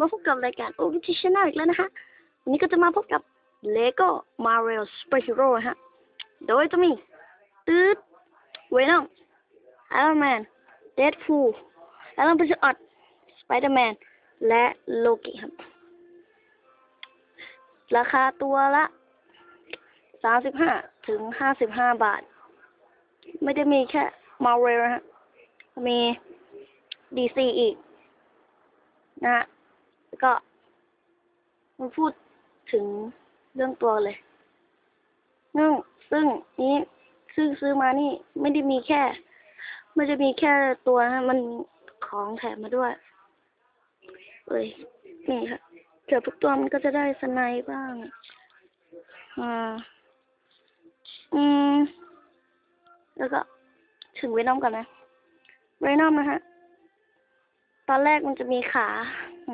มาพบกับรายการโอวิชิชแนลอีกแล้วนะคะวันนี้ก็จะมาพบกับ Lego Marvel Superhero นฮะ โดยจะมีตืดเวนอมไอรอนแมนเดดพูลไอรอนพิชออดสไปเดอร์แมนและโลกิครับ ราคาตัวละสามสิบห้าถึงห้าสิบห้าบาท ไม่ได้มีแค่ Marvel นะฮะ มี DC อีกนะฮะ ก็มาพูดถึงเรื่องตัวเลยนื่งซึ่งนี้ซื้อซื้อมานี่ไม่ได้มีแค่ ไม่ได้มีแค่ตัวนะมันของแถมมาด้วยเอ้ยนี่ค่ะเกือบทุกตัวมันก็จะได้สไนบ้าง อ่า อืม แล้วก็ ถึงเวนอมก่อนนะเวนอมนะฮะ ตอนแรกมันจะมีขาอื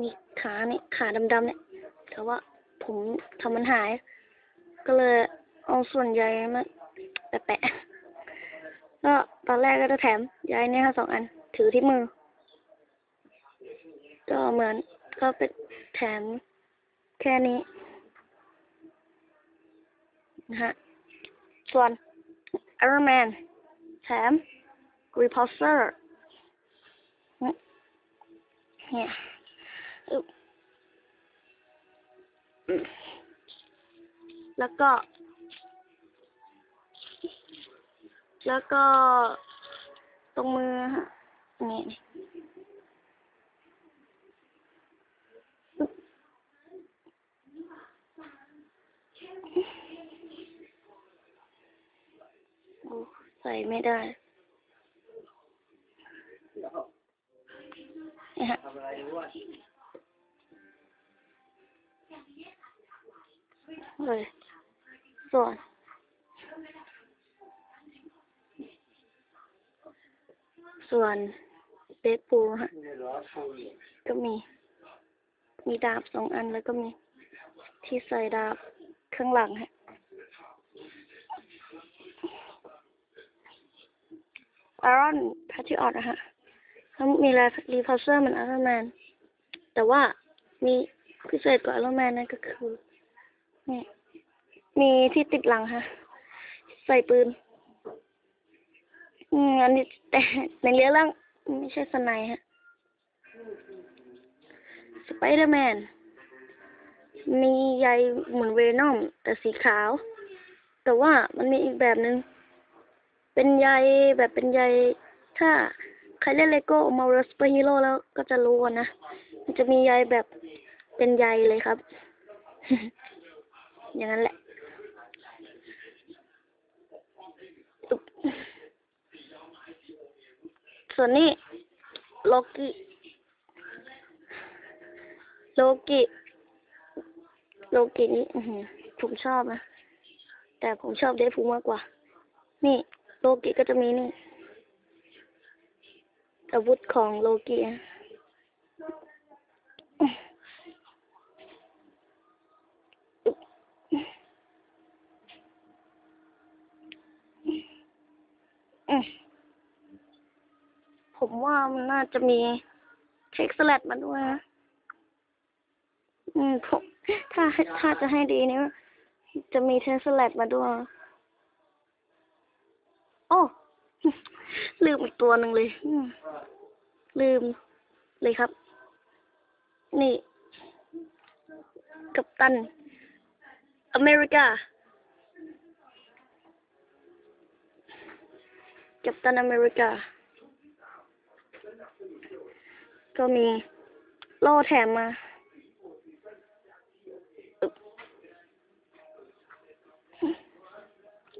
มีขาเนี่ยขาดำๆเนี่ยแต่ว่าผมทำมันหาย ก็เลยเอาส่วนใยมาแปะๆก็ตอนแรกก็จะแถมใยเนี่ยค่ะสองอัน ถือที่มือ ก็เหมือนก็เป็นแถมแค่นี้นะฮะส่วน Iron Man แถม Repulsor เนี่ย แล้วก็ แล้วก็ตรงมือฮะนี่ใส่ไม่ได้นี่ฮะ เลยส่วนส่วนเบสปูฮะไม่ร้อนฟูลก็มี มีดาบสองอันแล้วก็มี ที่ใส่ดาบข้างหลังฮะอารอนแพทริออตนะฮะแล้วมีแรีพอเซอร์เหมือนไอรอนแมน แต่ว่ามีพิเศษกว่าไอรอนแมนนั่นก็คือ นี่มีที่ติดหลังฮะใส่ปืนอืมอันนี้แต่ในเรื่องไม่ใช่สไนฮะสไปเดอร์แมน มีใยเหมือนเวนอมแต่สีขาว แต่ว่ามันมีอีกแบบหนึง่ง เป็นใยแบบเป็นใย ถ้าใครเล่นเลโก้มาร์สเปอร์ฮีโร่แล้วก็จะรู้นะ มันจะมีใยแบบเป็นใยเลยครับ อย่างนั้นแหละส่วนนี้โลกิโลกิโลกินี่อื้ผมชอบนะ แต่ผมชอบเดฟูมากกว่า นี่โลกิก็จะมีนี่อาวุธของโลกิอะ ผมว่ามันน่าจะมีเค้กสลัดมาด้วยนะอืมผมถ้าให้ถ้าจะให้ดีเนี่ยจะมีเทสแลตมาด้วย โอ้ ลืมอีกตัวหนึ่งเลย ลืมเลยครับ นี่ กัปตัน อเมริกา กัปตันอเมริกา ก็มีโล่แถมมา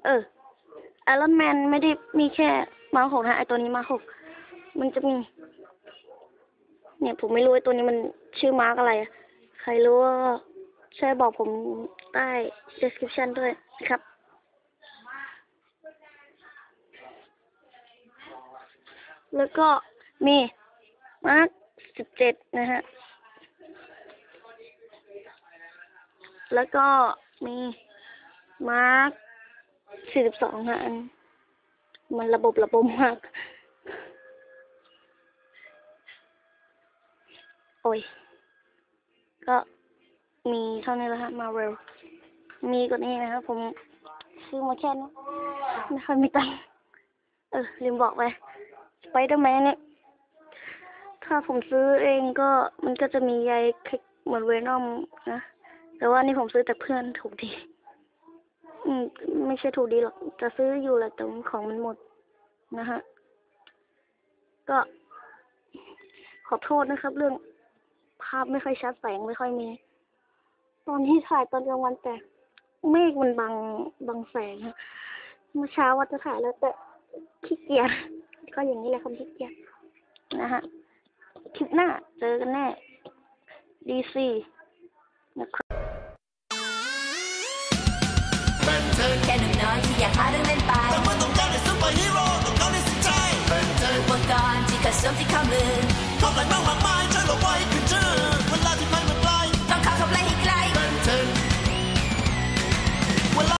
เออไอรอนแมนไม่ได้มีแค่มาหกนะไอตัวนี้มาหกมันจะมี เนี่ยผมไม่รู้ไอตัวนี้มันชื่อมาร์กอะไร ใครรู้ก็ช่วยบอกผมใต้ description ด้วยนะครับ แล้วก็มีมาร์ก สิบเจ็ดนะฮะ แล้วก็มีมาร์กสี่สิบสองฮะอันมันระบบระบบมาก โอ้ย ก็มีเท่านี้แหละฮะมาเร็ว มีกว่านี้นะครับผมซื้อมาแค่นี้ไม่ค่อยมีตังค์เออลืมบอกไปสไปเดอร์แมนเนี่ย ถ้าผมซื้อเองก็มันก็จะมีใยคลิกเหมือนเวนอมนะ แต่ว่านี่ผมซื้อแต่เพื่อนถูกดี อืม ไม่ใช่ถูกดีหรอก จะซื้ออยู่แหละแต่ของมันหมดนะฮะ ก็ขอโทษนะครับ เรื่องภาพไม่ค่อยชัดแสงไม่ค่อยมี ตอนที่ถ่ายตอนกลางวันแต่เมฆมันบังบังแสงฮะเมื่อเช้าว่าจะถ่ายแล้วแต่ขี้เกียจก็อย่างนี้แหละคำขี้เกียจนะฮะ คลิปหน้า เจอกันแน่ ดีซีนะครับบันเทิงแค่หนุ่มน้อยที่อยากหาเรื่องเล่นไปแต่ว่าต้องการเป็นซุปเปอร์ฮีโร่ต้องการในสิ่งใจบันเทิงอุปกรณ์ที่กระทรวงที่ข้อมือพบกันมากมายช่วยโลกไว้